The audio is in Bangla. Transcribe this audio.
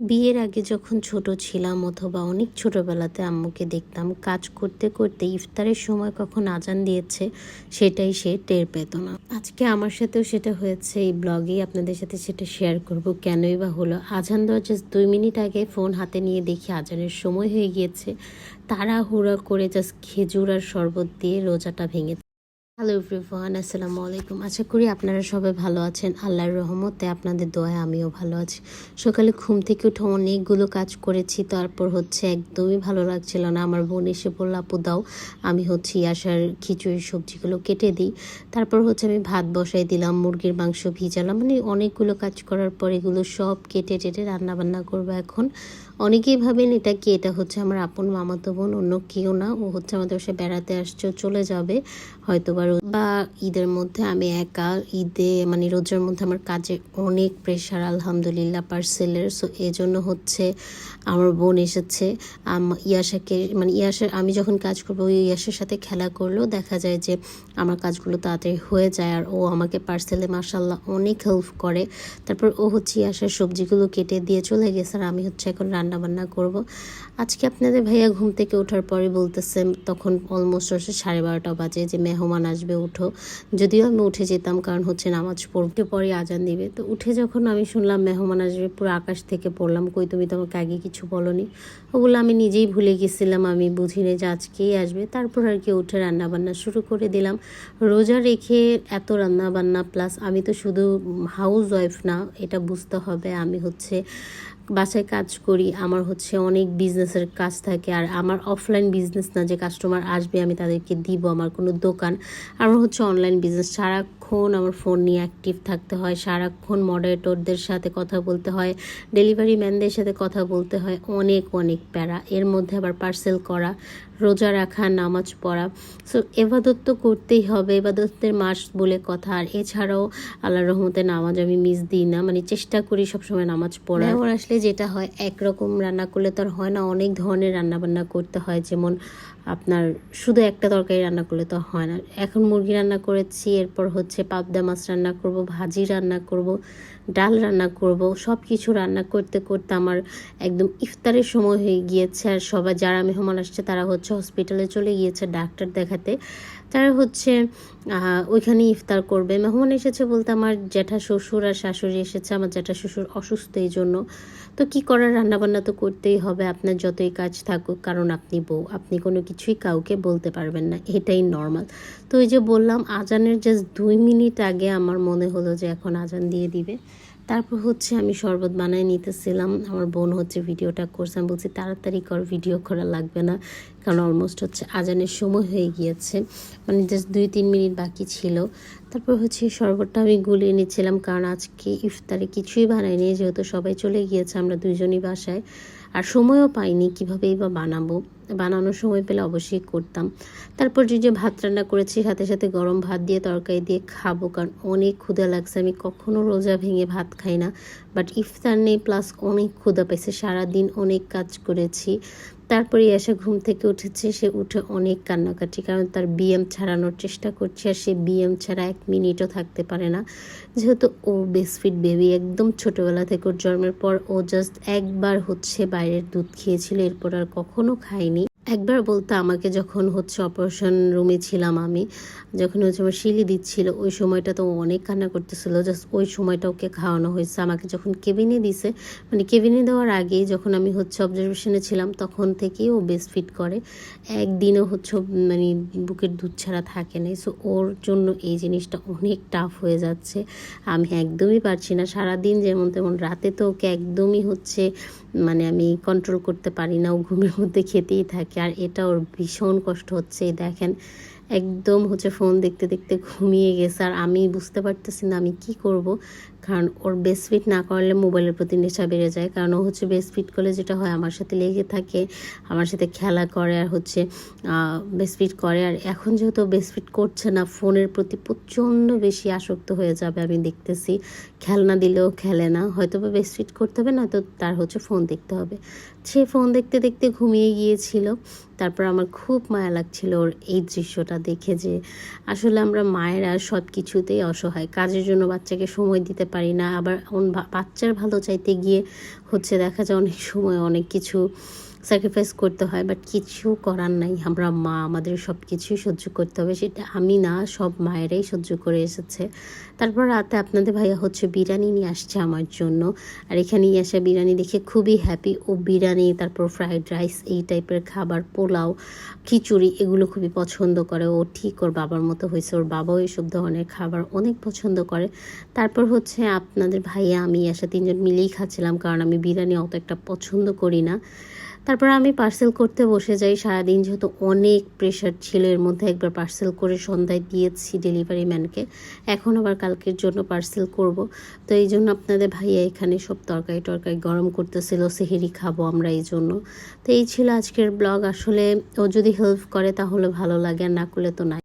বিয়ের আগে যখন ছোট ছিলাম অথবা অনেক ছোটবেলাতে আম্মুকে দেখতাম, কাজ করতে করতে ইফতারের সময় কখন আজান দিয়েছে সেটাই সে টের পেত না। আজকে আমার সাথেও সেটা হয়েছে, এই ব্লগেই আপনাদের সাথে সেটা শেয়ার করব। কেনই বা হলো? আজান দেওয়ার জাস্ট দুই মিনিট আগে ফোন হাতে নিয়ে দেখি আজানের সময় হয়ে গিয়েছে। তাড়াহুড়া করে জাস্ট খেজুর আর শরবত দিয়ে রোজাটা ভেঙে হ্যালো এভরিওয়ান আসসালামু আলাইকুম আশা করি আপনারা সবাই ভালো আছেন। আল্লাহর রহমতে আপনাদের দোয়ায় আমিও ভালো আছি। সকালে ঘুম থেকে উঠে অনেকগুলো কাজ করেছি। তারপর হচ্ছে একদমই ভালো লাগছিল না। আমার বোন এসে বলল, আপু, দাও। আমি হচ্ছে ইয়াসার খিচুড়ি সবজিগুলো কেটে দিই। তারপর হচ্ছে আমি ভাত বসাই দিলাম, মুরগির মাংস ভিজালাম। মানে অনেকগুলো কাজ করার পর এগুলো সব কেটে টেটে রান্না বান্না করব এখন। অনেকেই ভাবেন এটা কি? এটা হচ্ছে আমার আপন মামাতো বোন, অন্য কেউ না। ও হচ্ছে আমাদের বাসায় বেড়াতে আসছে চলে যাবে। হয়তো বা ঈদের মধ্যে আমি একা, ঈদে মানে রোজার মধ্যে আমার কাজে অনেক প্রেশার আলহামদুলিল্লাহ পার্সেলের সো এই জন্য হচ্ছে আমার বোন এসেছে। ইয়াসাকে মানে ইয়াসার, আমি যখন কাজ করব ওই ইয়াসের সাথে খেলা করলেও দেখা যায় যে আমার কাজগুলো তাড়াতাড়ি হয়ে যায় আর ও আমাকে পার্সেলে মাসাল্লাহ অনেক হেল্প করে। তারপর ও হচ্ছে ইয়াসার সবজিগুলো কেটে দিয়ে চলে গেছে আর আমি হচ্ছে এখন রান্না বান্না করব। আজকে আপনাদের ভাইয়া ঘুম থেকে ওঠার পরে বলতেছে, তখন অলমোস্ট সাড়ে বারোটা বাজে যে, মেহমান আসবে। উঠো। যদিও আমি উঠে যেতাম, কারণ হচ্ছে নামাজ পড়তে পরে আজান দিবে। তো উঠে যখন আমি শুনলাম, মেহমান আসবে, পুরো আকাশ থেকে পড়লাম, কই তুমি তো আমাকে আগে কিছু বলনি? ওগুলো আমি নিজেই ভুলে গেছিলাম, আমি বুঝি বুঝিনি যে আজকেই আসবে। তারপর আর কি উঠে রান্না বান্না শুরু করে দিলাম। রোজা রেখে এত রান্না বান্না প্লাস আমি তো শুধু হাউস ওয়াইফ না, এটা বুঝতে হবে। আমি হচ্ছে বাসায় কাজ করি, আমার হচ্ছে অনেক বিজনেসের কাজ থাকে। আর আমার অফলাইন বিজনেস না যে কাস্টমার আসবে, আমি তাদেরকে দিব আমার কোনো দোকান। আমার হচ্ছে অনলাইন বিজনেস সারাক্ষণ আমার ফোন নিয়ে অ্যাক্টিভ থাকতে হয়। সারাক্ষণ মডারেটরদের সাথে কথা বলতে হয় ডেলিভারি ম্যানদের সাথে কথা বলতে হয়। অনেক অনেক প্যারা। এর মধ্যে আবার পার্সেল করা রোজা রাখা, নামাজ পড়া। সো এবাদত তো করতেই হবে, এবাদতের মাস বলে কথা। আর এছাড়াও আল্লাহ রহমতে নামাজ আমি মিস দিই না। মানে চেষ্টা করি সবসময় নামাজ পড়া আমার আসলে যেটা হয়, একরকম রান্না করলে তো আর হয় না। অনেক ধরনের রান্না বান্না করতে হয়। যেমন আপনার শুধু একটা তরকারি রান্না করলে তো হয় না। এখন মুরগি রান্না করেছি, এরপর হচ্ছে পাবদা মাছ রান্না করব, ভাজি রান্না করব, ডাল রান্না করব সব কিছু রান্না করতে করতে আমার একদম ইফতারের সময় হয়ে গিয়েছে। আর সবাই যারা মেহমান আসছে, তারা হচ্ছে হসপিটালে চলে গিয়েছে ডাক্তার দেখাতে। তারা হচ্ছে ওইখানে ইফতার করবে। মেহমান এসেছে বলতে আমার জ্যাঠা শ্বশুর আর শাশুড়ি এসেছে। আমার জ্যাঠা শ্বশুর অসুস্থ এই জন্য। তো কি করার? রান্নাবান্না তো করতেই হবে, আপনার যতই কাজ থাকুক, কারণ আপনি বউ, আপনি কোনো কিছুই কাউকে বলতে পারবেন না, এটাই নর্মাল তো ওই যে বললাম, আজানের জাস্ট দুই মিনিট আগে আমার মনে হলো যে এখন আজান দিয়ে দিবে। তারপর হচ্ছে আমি শরবত বানায় নিতেছিলাম, আমার বোন হচ্ছে ভিডিওটা করছে, আমি বলছি, তাড়াতাড়ি কর ভিডিও করা লাগবে না। কারণ অলমোস্ট হচ্ছে আজানের সময় হয়ে গিয়েছে। মানে জাস্ট দুই তিন মিনিট বাকি ছিল। তারপর হচ্ছে শরবতটা আমি গুলিয়ে নিচ্ছিলাম কারণ আজকে ইফতারে কিছুই বানাইনি, যেহেতু সবাই চলে গিয়েছে, আমরা দুইজনই বাসায়। আর সময়ও পাইনি কীভাবেই বা বানাবো। বানানোর সময় পেলে অবশ্যই করতাম। তারপর যে যে ভাত রান্না করেছি, সাথে সাথে গরম ভাত দিয়ে তরকারি দিয়ে খাব, কারণ অনেক ক্ষুধা লাগছে। আমি কখনো রোজা ভেঙে ভাত খাই না। বাট ইফতার নেই প্লাস অনেক ক্ষুধা পেয়েছে সারাদিন অনেক কাজ করেছি। তারপরে এসে ঘুম থেকে উঠেছে, সে উঠে অনেক কান্নাকাটি, কারণ তার বিএম ছাড়ানোর চেষ্টা করছে আর সে বিএম ছাড়া এক মিনিটও থাকতে পারে না। যেহেতু ও বেসফিট বেবি একদম ছোটোবেলা থেকে ওর জন্মের পর ও জাস্ট একবার হচ্ছে বাইরের দুধ খেয়েছিল, এরপর আর কখনো খায়নি। একবার বলতে আমাকে যখন হচ্ছে অপারেশন রুমে ছিলাম আমি, যখন হচ্ছে আমার শিলি দিচ্ছিল, ওই সময়টা তো অনেক কান্না করতেছিল জাস্ট ওই সময়টা ওকে খাওয়ানো হয়েছে, আমাকে যখন কেবিনে দিছে মানে কেবিনে দেওয়ার আগেই যখন আমি হচ্ছে অবজারভেশনে ছিলাম, তখন থেকেই ও বেস্ট ফিট করে। একদিনও হচ্ছে মানে বুকের দুধ ছাড়া থাকে নাই সো ওর জন্য এই জিনিসটা অনেক টাফ হয়ে যাচ্ছে। আমি একদমই পারছি না, সারাদিন যেমন তেমন, রাতে তো ওকে একদমই হচ্ছে মানে আমি কন্ট্রোল করতে পারি না, ও ঘুমের মধ্যে খেতেই থাকে। আর এটা ওর ভীষণ কষ্ট হচ্ছে দেখেন। একদম হচ্ছে ফোন দেখতে দেখতে ঘুমিয়ে গেছে। আর আমি বুঝতে পারতেছি না আমি কি করব। কারণ ওর বেস্ট ফিট না করলে মোবাইলের প্রতি নেশা বেড়ে যায়। কারণ ও হচ্ছে বেস্ট ফিট করলে যেটা হয়, আমার সাথে লেগে থাকে, আমার সাথে খেলা করে আর হচ্ছে বেস্ট ফিট করে। আর এখন যেহেতু বেস্ট ফিট করছে না, ফোনের প্রতি প্রচণ্ড বেশি আসক্ত হয়ে যাবে আমি দেখতেছি। খেলনা দিলেও খেলে না। হয়তো বা বেস্ট ফিট করতে হবে না, তো তার হচ্ছে ফোন দেখতে হবে। সে ফোন দেখতে দেখতে ঘুমিয়ে গিয়েছিল। তারপর আমার খুব মায়া লাগছিল ওর এই দৃশ্যটা দেখে যে আসলে আমরা মায়েরা সব কিছুতেই অসহায়। কাজের জন্য বাচ্চাকে সময় দিতে পারি না। আবার বাচ্চার ভালো চাইতে গিয়ে হচ্ছে দেখা যায় অনেক সময় অনেক কিছু স্যাক্রিফাইস করতে হয় বাট কিছু করার নাই। আমরা মা, আমাদের সব কিছুই সহ্য করতে হবে, সেটা আমি না, সব মায়েরাই সহ্য করে এসেছে। তারপর রাতে আপনাদের ভাইয়া হচ্ছে বিরিয়ানি নিয়ে আসছে আমার জন্য, আর এখানে নিয়ে আসা বিরিয়ানি দেখে খুবই হ্যাপি ও বিরিয়ানি, তারপর ফ্রাইড রাইস এই টাইপের খাবার, পোলাও, খিচুড়ি, এগুলো খুবই পছন্দ করে। ও ঠিক ওর বাবার মতো হয়েছে, ওর বাবাও এইসব ধরনের খাবার অনেক পছন্দ করে। তারপর হচ্ছে আপনাদের ভাইয়া, আমি আসা তিনজন মিলেই খাচ্ছিলাম, কারণ আমি বিরিয়ানি অত একটা পছন্দ করি না। তারপর আমি পার্সেল করতে বসে যাই। সারাদিন যেহেতু অনেক প্রেশার ছিল, এর মধ্যে একবার পার্সেল করে সন্ধ্যায় দিয়েছি ডেলিভারি ম্যানকে এখন আবার কালকের জন্য পার্সেল করব। তো এই জন্য আপনাদের ভাইয়া এখানে সব তরকারি টরকারি গরম করতেছিল, সেহেরি খাব আমরা এই জন্য। তো এই ছিল আজকের ব্লগ আসলে ও যদি হেল্প করে তাহলে ভালো লাগে, আর না করলে তো নাই।